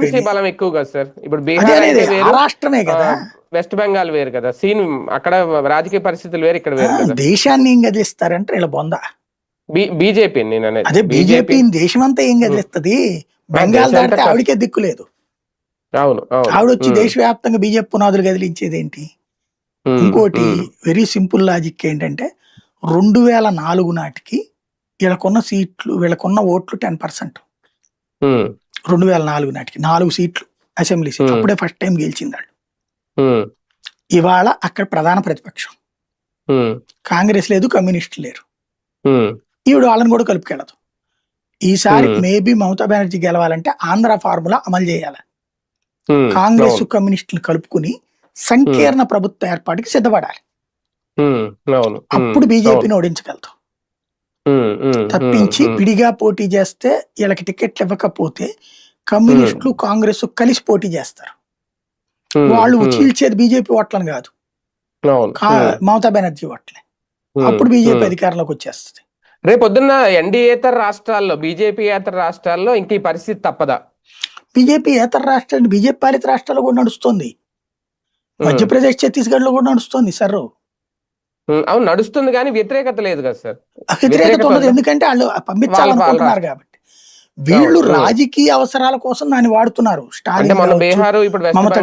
TMC బలం ఎక్కువ కదా సార్. ఇప్పుడు బీహార్ అయితే వేరు. రాష్ట్రమే కదా. వెస్ట్ బెంగాల్ వేరు కదా. సీన్ అక్కడ రాజకీయ పరిస్థితులు వేరు ఇక్కడ వేరు కదా. దేశాన్ని ఏం గదిలిస్తారంటే ఇలా బొంద. బీజేపీ నేను అనేది. అదే బీజేపీ. దేశం అంతా ఏం గదిలిస్తుంది? బెంగాల్ దాటితే. ఆవిడకే దిక్కు లేదు. అవును ఆవిడ వచ్చి దేశవ్యాప్తంగా బీజేపీ పునాదులు కదిలించేది ఏంటి? ఇంకోటి వెరీ సింపుల్ లాజిక్ ఏంటంటే రెండు వేల నాలుగు నాటికి వీళ్ళకున్న సీట్లు వీళ్ళకున్న ఓట్లు టెన్ పర్సెంట్. రెండు వేల నాలుగు నాటికి నాలుగు సీట్లు అసెంబ్లీ సీట్లు. అప్పుడే ఫస్ట్ టైం గెలిచింది వాళ్ళు. ఇవాళ అక్కడ ప్రధాన ప్రతిపక్షం. కాంగ్రెస్ లేదు కమ్యూనిస్టులు లేరు. ఈవిడ వాళ్ళని కూడా కలుపుకెళ్ళదు. ఈసారి. మేబీ మమతా బెనర్జీ గెలవాలంటే ఆంధ్ర ఫార్ములా అమలు చేయాలి. కాంగ్రెస్ కమ్యూనిస్టులు కలుపుకుని సంకీర్ణ ప్రభుత్వ ఏర్పాటుకి సిద్ధపడాలి. అప్పుడు బీజేపీని ఉమ్, తప్పించి విడిగా పోటీ చేస్తే వీళ్ళకి టికెట్లు ఇవ్వకపోతే కమ్యూనిస్టులు కాంగ్రెస్ కలిసి పోటీ చేస్తారు. వాళ్ళు చీల్చేది బీజేపీ ఓట్లను కాదు. మమతా బెనర్జీ ఓట్లే. అప్పుడు బీజేపీ. అధికారంలోకి వచ్చేస్తుంది. రేపు పొద్దున్న ఎన్డీఏతర రాష్ట్రాల్లో బీజేపీ ఏతర రాష్ట్రాల్లో ఇంక ఈ పరిస్థితి తప్పదా? బీజేపీ ఇతర రాష్ట్రాలు బీజేపీ పాలిత రాష్ట్రాల్లో కూడా నడుస్తుంది. మధ్యప్రదేశ్ ఛత్తీస్గఢ్లో కూడా నడుస్తుంది సార్ ఉమ్, అవును నడుస్తుంది కానీ వ్యతిరేకత లేదు కదా సార్ వ్యతిరేకత ఉండదు? ఎందుకంటే వాళ్ళు పంపించాలనుకుంటున్నారు కాబట్టి వీళ్ళు. రాజకీయ అవసరాల కోసం దాన్ని వాడుతున్నారు స్టాలిన్ మన కావచ్చు, బీహార్ ఇప్పుడు వెస్ట్ మమత